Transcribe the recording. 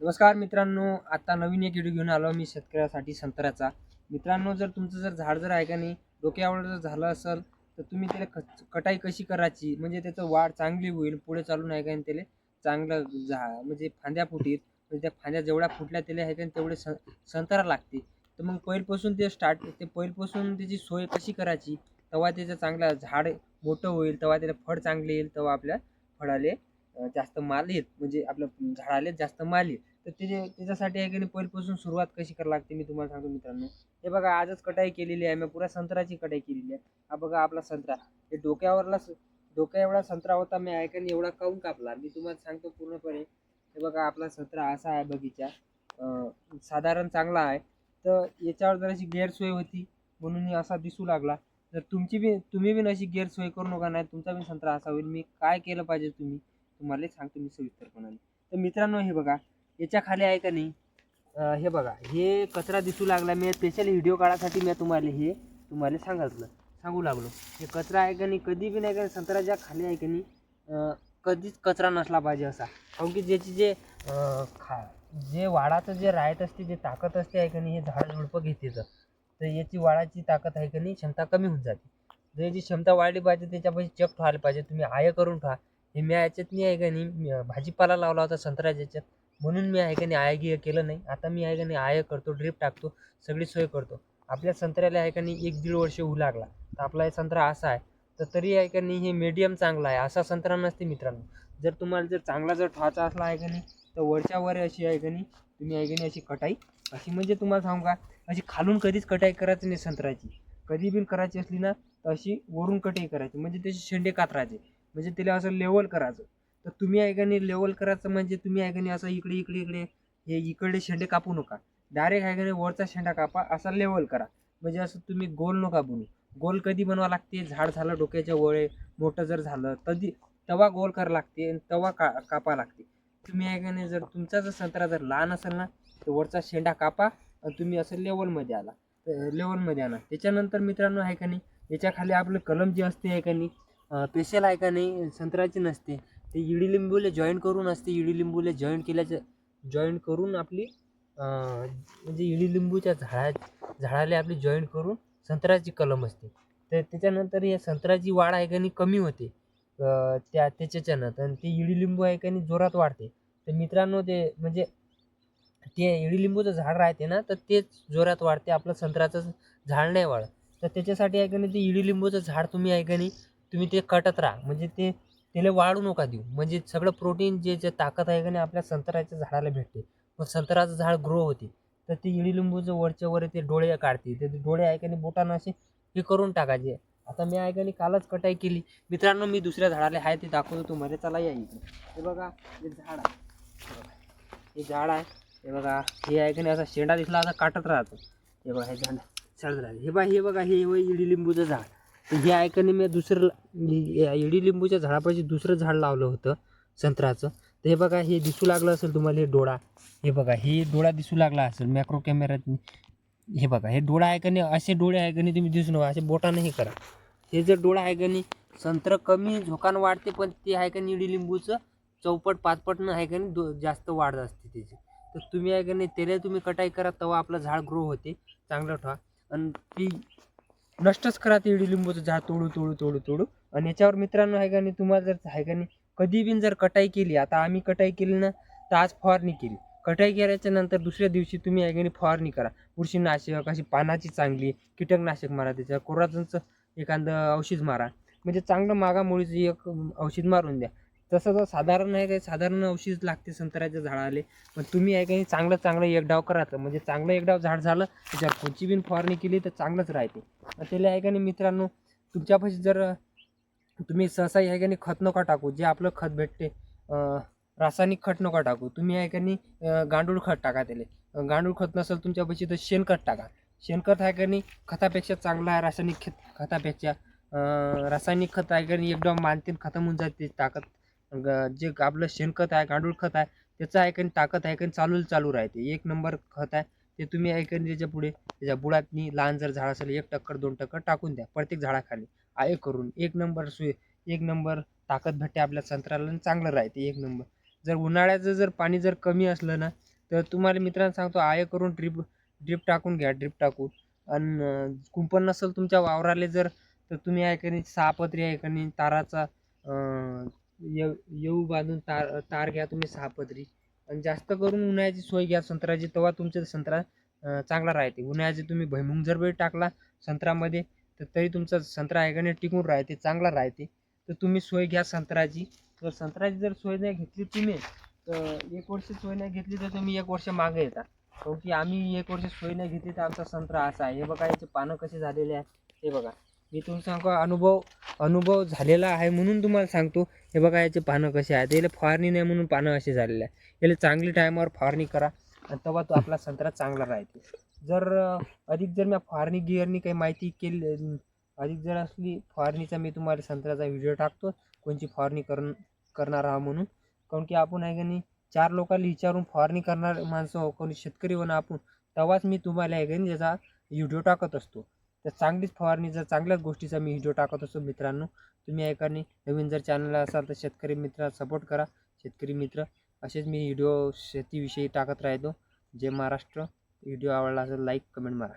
नमस्कार मित्रांनो आता नवीन एक व्हिडिओ घेऊन आलो मी शेतकऱ्यासाठी संत्र्याचा. मित्रांनो जर तुमचं जर झाड जर आहे का नाही डोक्यावर जर झालं असेल तर तुम्ही त्याला कटाई कशी करायची? म्हणजे त्याचं वाढ चांगली होईल पुढे चालून आहे का नाही त्याला चांगलं झा म्हणजे फांद्या फुटीत म्हणजे त्या फांद्या जेवढ्या फुटल्या त्याला आहे का तेवढे स संत्रा लागते. तर मग पहिलपासून ते स्टार्ट ते पहिलपासून त्याची सोय कशी करायची? तेव्हा त्याचं चांगलं झाड मोठं होईल तेव्हा त्याला फळ चांगले येईल तेव्हा आपल्या फळाले जास्त माल येईल म्हणजे आपल्या झाडाले जास्त माल येईल तर त्याचे त्याच्यासाठी आहे की नाही पहिल्यापासून सुरुवात कशी करावी लागते मी तुम्हाला सांगतो मित्रांनो. हे बघा आजच कटाई केलेली आहे. मी पुऱ्या संत्र्याची कटाई केलेली आहे. हा बघा आपला संत्रा. हे डोक्यावरला डोक्या एवढा संत्रा होता मी ऐकाने एवढा काऊन कापला. मी तुम्हाला सांगतो पूर्णपणे. हे बघा आपला संत्रा असा आहे बगीचा. साधारण चांगला आहे. तर याच्यावर जराशी गैरसोय होती म्हणून मी असा दिसू लागला. जर तुमची बी तुम्ही बी अशी गैरसोय करू नका नाही तुमचा बी संत्रा असा होईल. मी काय केलं पाहिजे तुम्ही? तुम्हाला सांगतो मी सविस्तरपणाने. तर मित्रांनो हे बघा याच्या खाली आहे का नाही? हे बघा हे कचरा दिसू लागला. मी स्पेशल व्हिडिओ काढासाठी मी तुम्हाला हे तुम्हाला सांगितलं. सांगू लागलो. हे कचरा आहे का नाही? कधी बी नाही का संत्र्याच्या खाली आहे का नाही? कधीच कचरा नसला पाहिजे असा. काऊन की ज्याची जे खा जे वाडाचं जे राहत असते जे ताकद असते आहे का नाही हे झाड झुडपं घेते तर. याची वाडाची ताकद आहे का नाही? क्षमता कमी होऊन जाते. जर याची क्षमता वाढली पाहिजे त्याच्यापाशी चक ठेवायला पाहिजे. तुम्ही आय करून ठेवा. हे मी याच्यात नाही आहे का नाही मी, भाजीपाला लावला होता संत्र्याच्या याच्यात. म्हणून मी आहे का नाही आयगीय केलं नाही. आता मी आहे का नाही आय करतो ड्रिप टाकतो सगळी सोय करतो. आपल्या संत्र्याला आहे का नाही एक दीड वर्ष होऊ लागला. तर आपला हे संत्रा असा आहे. तर तरी आहे का नाही हे मीडियम चांगला आहे. असा संत्रा नसते मित्रांनो. जर तुम्हाला जर चांगला जर ठेवायचा असला आहे का नाही तर वरच्या वर अशी आहे का नाही तुम्ही आहे का नाही अशी कटाई. अशी म्हणजे तुम्हाला सांगू का अशी खालून कधीच कटाई करायची नाही संत्र्याची. कधी बी करायची असली ना तर अशी वरून कटाई करायची. म्हणजे त्याचे शेंडे कातरायचे. म्हणजे त्याला असं लेवल करायचं. तर तुम्ही ऐकाने लेवल करायचं म्हणजे तुम्ही ऐकाने असं इकडे इकडे इकडे हे इकडे शेंडे कापू नका. डायरेक्ट ऐकाने वरचा शेंडा कापा असा लेवल करा. म्हणजे असं तुम्ही गोल नका बनू. गोल कधी बनवा लागते? झाड झालं डोक्याच्या वळे मोठं जर झालं तधी तवा गोल करा लागते आणि तवा का कापा लागते. तुम्ही ऐकाने जर तुमचा जर संत्रा जर लहान असेल ना तर वरचा शेंडा कापा आणि तुम्ही असं लेवलमध्ये आला. लेवलमध्ये आणा त्याच्यानंतर मित्रांनो आहे का नाही याच्या खाली आपलं कलम जे असते आहे का नाही पेशल आहे का नाही संत्र्याची नसते. ते इडी लिंबूले जॉईन करून असते इडी लिंबूले जॉईन केल्याचं जॉईन करून आपली म्हणजे इडी लिंबूच्या झाडा झाडाला आपली जॉईन करून संत्र्याची कलम असते. तर त्याच्यानंतर या संत्र्याची वाढ आहे का नाही कमी होते. त्या त्याच्याच्यानं आणि ते इडी लिंबू आहे का नाही जोरात वाढते. तर मित्रांनो ते म्हणजे ते इडी लिंबूचं झाड राहते ना तर तेच जोरात वाढते. आपलं संत्र्याचं झाड नाही वाढत. तर त्याच्यासाठी आहे का नाही ते इडी लिंबूचं झाड तुम्ही आहे का नाही तुम्ही ते कटत राहा. म्हणजे ते त्याला वाढू नका देऊ. म्हणजे सगळं प्रोटीन जे जे ताकद आहे का नाही आपल्या संत्र्याच्या झाडाला भेटते. मग संत्र्याचं झाड ग्रो होते. तर ते इडी लिंबूचं वरच्या वर ते डोळे काढते. तर ते डोळे आहे का नाही बोटानं असे हे करून टाकायचे. आता मी आहे का नाही कालच कटाई केली. मित्रांनो मी दुसऱ्या झाडाला आहे ते दाखवतो तुम्हाला. चला या इथे. हे बघा हे झाड आहे. हे झाड आहे. हे बघा हे आहे का नाही असा शेंडा दिसला असा काटत राहतो. हे बघा हे झाड चढ राहिले हे बघा हे बघा हे होय इडी लिंबूचं झाड. हे आहे का नाही मी दुसरं या इडी लिंबूच्या झाडापाशी दुसरं झाड लावलं होतं संत्र्याचं. तर हे बघा हे दिसू लागलं असेल तुम्हाला हे डोळा. हे बघा हे डोळा दिसू लागला असेल मॅक्रो कॅमेऱ्यात हे बघा हे डोळा आहे का नाही असे डोळे आहे का नाही तुम्ही दिसू नका असे बोटानं हे करा. हे जर डोळा आहे का नाही संत्र कमी झोकान वाढते पण ते आहे का नाही इडी लिंबूचं चौपट पाचपटनं आहे का नाही दो जास्त वाढ असते त्याची. तर तुम्ही आहे का नाही त्याला तुम्ही कटाई करा तेव्हा आपलं झाड ग्रो होते चांगलं ठेवा. आणि ती नष्टच करा ते इडी लिंबूचं झाड तोडू तोडू तोडू तोडू. आणि याच्यावर मित्रांनो आहे का नाही तुम्हाला जर आहे का नाही कधी बिन जर कटाई केली आता आम्ही कटाई केली ना तर आज फवारणी केली. कटाई केल्याच्यानंतर दुसऱ्या दिवशी तुम्ही आहे का नाही फवारणी करा. बुरशीनाशक अशी पानाची चांगली कीटकनाशक मारा त्याच्या कोराजनचं एखादं औषध मारा. म्हणजे चांगलं मागामुळेच एक औषध मारून द्या. तसं तर साधारण आहे काही साधारण औषध लागते संत्र्याच्या झाडाले. पण तुम्ही आहे काही चांगलं चांगलं एक डाव करायचं म्हणजे चांगलं एक डाव झाड झालं त्याच्यावर कोणची बिन फवारणी केली तर चांगलंच राहते. मग त्याला आहे का नाही मित्रांनो तुमच्यापाशी जर तुम्ही सहसा आहे का नाही खत नका टाकू. जे आपलं खत भेटते रासायनिक खत नका टाकू. तुम्ही आहे का नाही गांडूळ खत टाका त्याला. गांडूळ खत नसेल तुमच्यापाशी तर शेणखत टाका. शेणखत आहे का नाही खतापेक्षा चांगलं आहे रासायनिक खत खतापेक्षा रासायनिक खत आहे का नाही एकदम मानतीन खतम होऊन जाते ताकद ग- जे आपलं शेणखत आहे गांडूळ खत आहे त्याचं आहे का नाही ताकद आहे चालू चालू राहते. एक नंबर खत आहे ते तुम्ही आहे त्याच्या पुढे त्याच्या बुडातनी लहान जर झाड असेल एक टक्कर दोन टक्कर टाकून द्या प्रत्येक झाडाखाली. आहे करून एक नंबर सुय एक नंबर ताकद भेटते आपल्या संत्र्याला चांगलं राहते एक नंबर. जर उन्हाळ्याचं जर पाणी जर कमी असलं ना तर तुम्हाला मित्रांनो सांगतो आय करून ड्रिप ड्रिप टाकून घ्या ड्रिप टाकून. आणि कुंपण नसेल तुमच्या वावराले जर तर तुम्ही ऐकणी सहापत्री ऐकणी ताराचा येऊ येऊ बांधून तार तार घ्या तुम्ही सहापत्री आणि जास्त करून उन्हाळ्याची सोय घ्या संत्र्याची तेव्हा तुमचा संत्रा चांगला राहते. उन्हाळ्याचे तुम्ही भैमुंग जर वेळ टाकला संत्र्यामध्ये तर तरी तुमचा संत्रा आहे का नाही टिकून राहते चांगला राहते. तर तुम्ही सोय घ्या संत्र्याची तर संत्र्याची जर सोय नाही घेतली तुम्ही तर एक वर्ष सोय नाही घेतली तर तुम्ही एक वर्ष मागे येता. काऊन की आम्ही एक वर्ष सोय नाही घेतली तर आमचा संत्रा असा आहे. हे बघा याचे पानं कसे झालेले आहे. हे बघा. मी तुम्ही सांगतो अनुभव अनुभव झालेला आहे म्हणून तुम्हाला सांगतो. हे बघा याचे पानं कसे आहेत. याला फवारणी नाही म्हणून पानं असे झालेले आहे याला चांगली टायमावर फवारणी करा आणि तेव्हा तो आपला संत्रा चांगला राहते. जर अधिक जर मी फवारणी गिअरनी काही माहिती केली अधिक जर असली फवारणीचा मी तुम्हाला संत्र्याचा व्हिडिओ टाकतो. कोणची फवारणी कर करणार आहा म्हणून. काऊन की आपण आहे का नाही चार लोकांना विचारून फवारणी करणार माणसं हो कोणी शेतकरी हो ना आपण तेव्हाच मी तुम्हाला आहे का नाही त्याचा व्हिडिओ टाकत असतो. तर चांगलीच फवारणी जर चांगल्याच गोष्टीचा मी व्हिडिओ टाकत असतो मित्रांनो तुम्ही ऐकाने नवीन जर चॅनल असाल तर शेतकरी मित्र सपोर्ट करा. शेतकरी मित्र असेच मी व्हिडिओ शेतीविषयी टाकत राहतो. जय महाराष्ट्र. व्हिडिओ आवडला असेल लाईक कमेंट मारा.